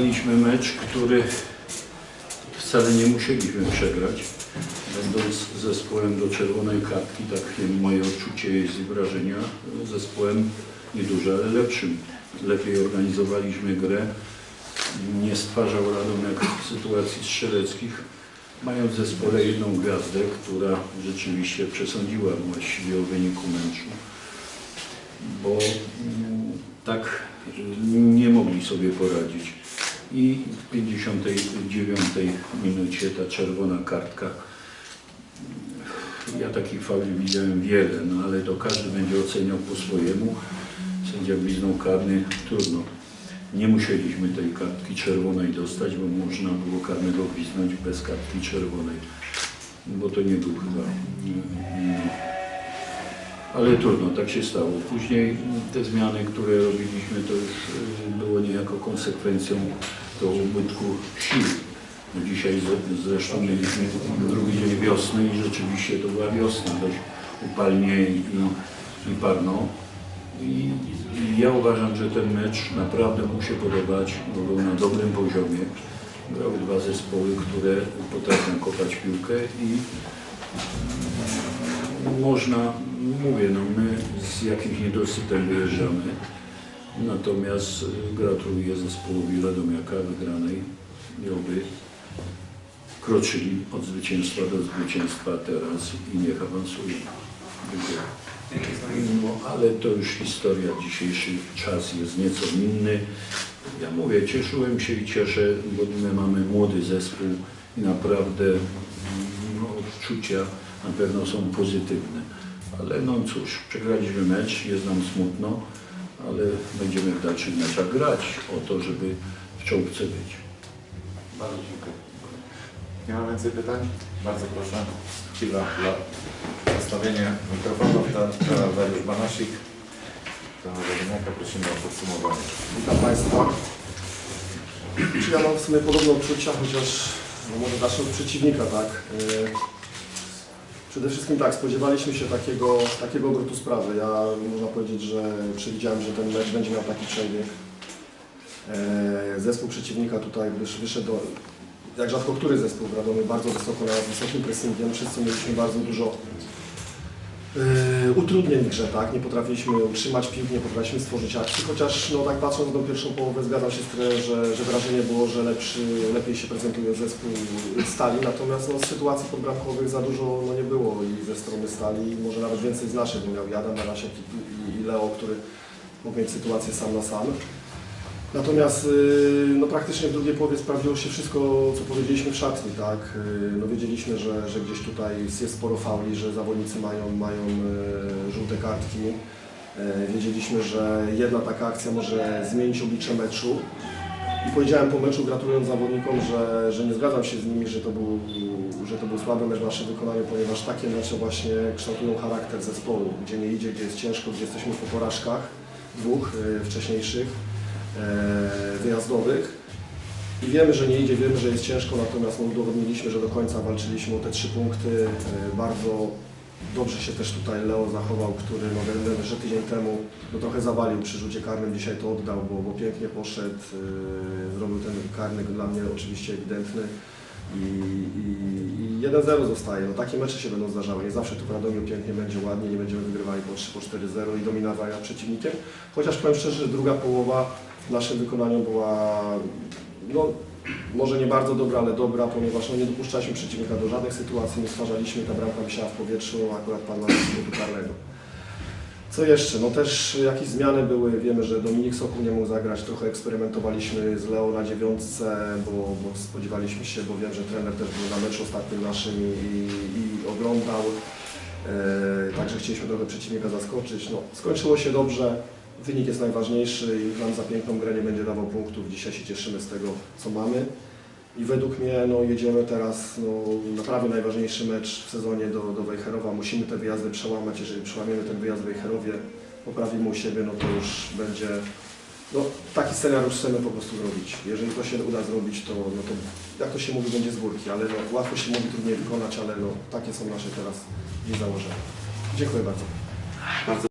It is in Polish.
Zagraliśmy mecz, który wcale nie musieliśmy przegrać. Będąc zespołem do czerwonej kartki, takie moje odczucie jest i wrażenia, zespołem nie dużo, ale lepszym. Lepiej organizowaliśmy grę, nie stwarzał Radomiak sytuacji strzeleckich, mając w zespole jedną gwiazdę, która rzeczywiście przesądziła właściwie o wyniku meczu bo mm, tak y, nie mogli sobie poradzić. I w 59 minucie ta czerwona kartka. Ja takich fauli widziałem wiele, no ale to każdy będzie oceniał po swojemu. Sędzia gwizdnął karny, trudno. Nie musieliśmy tej kartki czerwonej dostać, bo można było karnego gwizdnąć bez kartki czerwonej. Bo to nie był chyba mm, ale trudno, tak się stało. Później te zmiany, które robiliśmy, to już y, było niejako konsekwencją tego ubytku sił. No dzisiaj zresztą mieliśmy drugi dzień wiosny i rzeczywiście to była wiosna, dość upalnie i, i parno. I, I ja uważam, że ten mecz naprawdę mu się podobać, bo był na dobrym poziomie. Grały dwa zespoły, które potrafią kopać piłkę i można, mówię, no my z jakimś niedosytem wyjeżdżamy, natomiast y, gratuluję zespołowi Radomiaka wygranej i oby kroczyli od zwycięstwa do zwycięstwa teraz i niech awansują. No, ale to już historia, dzisiejszy czas jest nieco inny. Ja mówię, cieszyłem się i cieszę, bo my mamy młody zespół i naprawdę no, odczucia na pewno są pozytywne. Ale no cóż, przegraliśmy mecz, jest nam smutno, ale będziemy w dalszych meczach grać o to, żeby w czołówce być. Bardzo dziękuję. Nie ma więcej pytań? Bardzo proszę. Chwila dla postawienia mikrofonu. Teraz Dariusz Banasik. Radomiaka prosimy o podsumowanie. Witam Państwa. Ja mam w sumie podobne odczucia, chociaż no może od przeciwnika, tak? Przede wszystkim tak, spodziewaliśmy się takiego, takiego obrotu sprawy. Ja można powiedzieć, że przewidziałem, że ten mecz będzie miał taki przebieg. E, Zespół przeciwnika tutaj wysz- wyszedł, jak rzadko który zespół w Radomiu, bardzo wysoko na wysokim pressingiem. Wszyscy mieliśmy bardzo dużo Yy, utrudnień grze, tak? Nie potrafiliśmy utrzymać piłki, nie potrafiliśmy stworzyć akcji, chociaż no tak patrząc na pierwszą połowę zgadzam się z trenerem, że, że wrażenie było, że lepszy, lepiej się prezentuje zespół Stali, natomiast no, sytuacji podbramkowych za dużo no, nie było i ze strony Stali, może nawet więcej z naszej, bo miał Jadam, Marasiak i, i, i Leo, który mógł mieć sytuację sam na sam. Natomiast y, no, praktycznie w drugiej połowie sprawdziło się wszystko, co powiedzieliśmy w szatni. Tak? Y, No, wiedzieliśmy, że, że gdzieś tutaj jest sporo fauli, że zawodnicy mają, mają y, żółte kartki. Wiedzieliśmy, że jedna taka akcja może zmienić oblicze meczu. I powiedziałem po meczu, gratulując zawodnikom, że, że nie zgadzam się z nimi, że to, był, że to był słaby mecz w naszym wykonaniu, ponieważ takie mecze właśnie kształtują charakter zespołu, gdzie nie idzie, gdzie jest ciężko, gdzie jesteśmy po porażkach dwóch wcześniejszych wyjazdowych. I wiemy, że nie idzie, wiemy, że jest ciężko, natomiast udowodniliśmy, że do końca walczyliśmy o te trzy punkty. E, Bardzo dobrze się też tutaj Leo zachował, który no, wiem, wiem, że tydzień temu no, trochę zawalił przy rzucie karnym, dzisiaj to oddał, bo, bo pięknie poszedł, e, zrobił ten karny dla mnie oczywiście ewidentny. I, i, i 1-0 zostaje. No, takie mecze się będą zdarzały. Nie zawsze tu w Radomiu pięknie będzie ładnie, nie będziemy wygrywali po 3 po 4-0 i dominowali nad przeciwnikiem. Chociaż powiem szczerze, że druga połowa w naszym wykonaniu była no, może nie bardzo dobra, ale dobra, ponieważ no, nie dopuszczaliśmy przeciwnika do żadnych sytuacji, nie stwarzaliśmy, ta bramka wisiała w powietrzu, akurat padła z karnego. Co jeszcze? No też jakieś zmiany były. Wiemy, że Dominik Sokół nie mógł zagrać. Trochę eksperymentowaliśmy z Leo na dziewiątce, bo, bo spodziewaliśmy się, bo wiem, że trener też był na meczu ostatnim naszym i, i oglądał. E, także chcieliśmy trochę przeciwnika zaskoczyć. No, skończyło się dobrze. Wynik jest najważniejszy i nam za piękną grę nie będzie dawał punktów. Dzisiaj się cieszymy z tego, co mamy. I według mnie no, jedziemy teraz no, na prawie najważniejszy mecz w sezonie do, do Wejherowa. Musimy te wyjazdy przełamać. Jeżeli przełamiemy ten wyjazd w Wejherowie, poprawimy u siebie, no to już będzie... No, taki scenariusz chcemy po prostu zrobić. Jeżeli to się uda zrobić, to, no to jak to się mówi, będzie z górki, ale no, łatwo się mówi, trudniej wykonać, ale no, takie są nasze teraz założenia. Dziękuję bardzo.